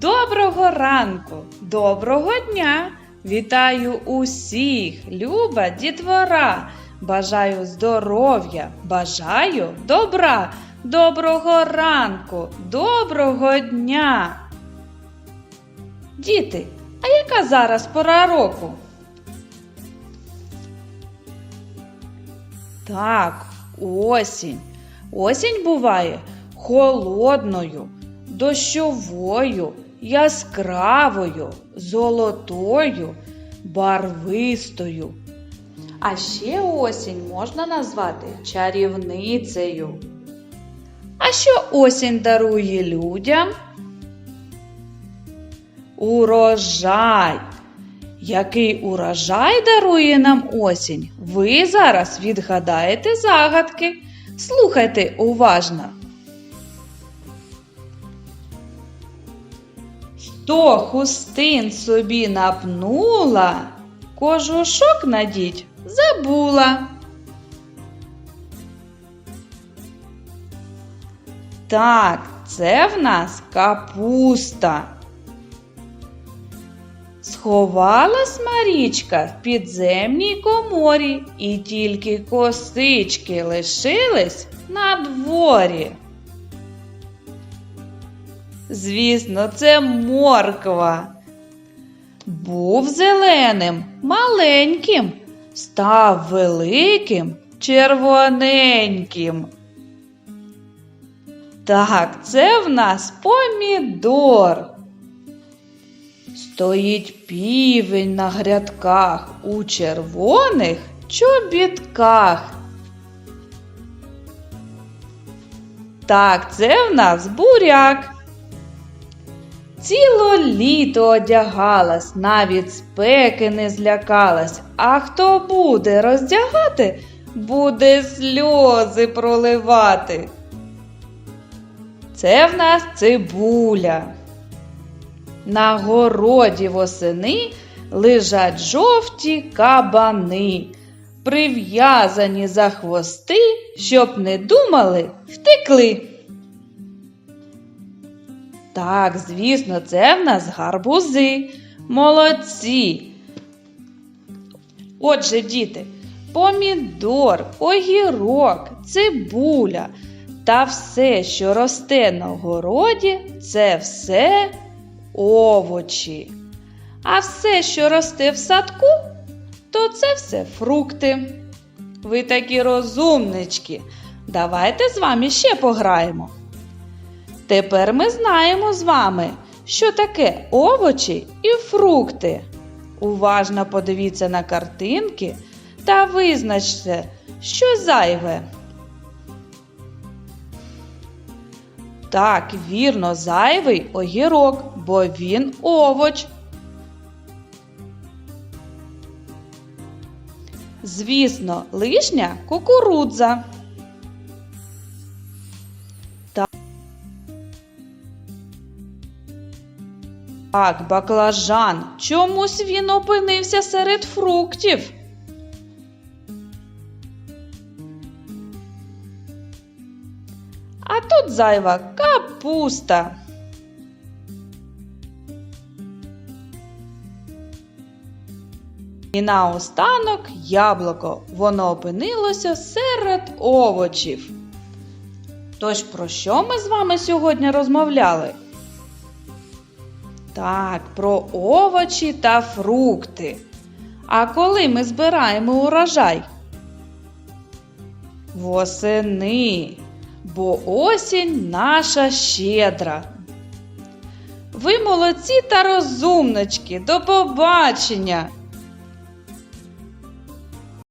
Доброго ранку, доброго дня! Вітаю усіх, люба дітвора! Бажаю здоров'я, бажаю добра, доброго ранку, доброго дня! Діти, а яка зараз пора року? Так, осінь. Осінь буває холодною, дощовою, яскравою, золотою, барвистою. А ще осінь можна назвати чарівницею. А що осінь дарує людям? Урожай. Який урожай дарує нам осінь? Ви зараз відгадаєте загадки. Слухайте уважно. Сто хустин собі напнула, кожушок надіть забула. Так, це в нас капуста. Сховалась Марічка в підземній коморі, і тільки косички лишились на дворі. Звісно, це морква. Був зеленим, маленьким, став великим, червоненьким. Так, це в нас помідор. Стоїть півень на грядках у червоних чобітках. Так, це в нас буряк. Ціло літо одягалась, навіть спеки не злякалась. А хто буде роздягати, буде сльози проливати. Це в нас цибуля. На городі восени лежать жовті кабани, прив'язані за хвости, щоб не думали, втекли. Так, звісно, це в нас гарбузи. Молодці. Отже, діти, помідор, огірок, цибуля та все, що росте на городі, це все овочі. А все, що росте в садку, то це все фрукти. Ви такі розумнички. Давайте з вами ще пограємо. Тепер ми знаємо з вами, що таке овочі і фрукти. Уважно подивіться на картинки та визначте, що зайве. Так, вірно, зайвий огірок, бо він овоч. Звісно, лишня кукурудза. Так, баклажан. Чомусь він опинився серед фруктів. А тут зайва капуста. І наостанок яблуко. Воно опинилося серед овочів. Тож про що ми з вами сьогодні розмовляли? Так, про овочі та фрукти. А коли ми збираємо урожай? Восени, бо осінь наша щедра. Ви молодці та розумнички. До побачення!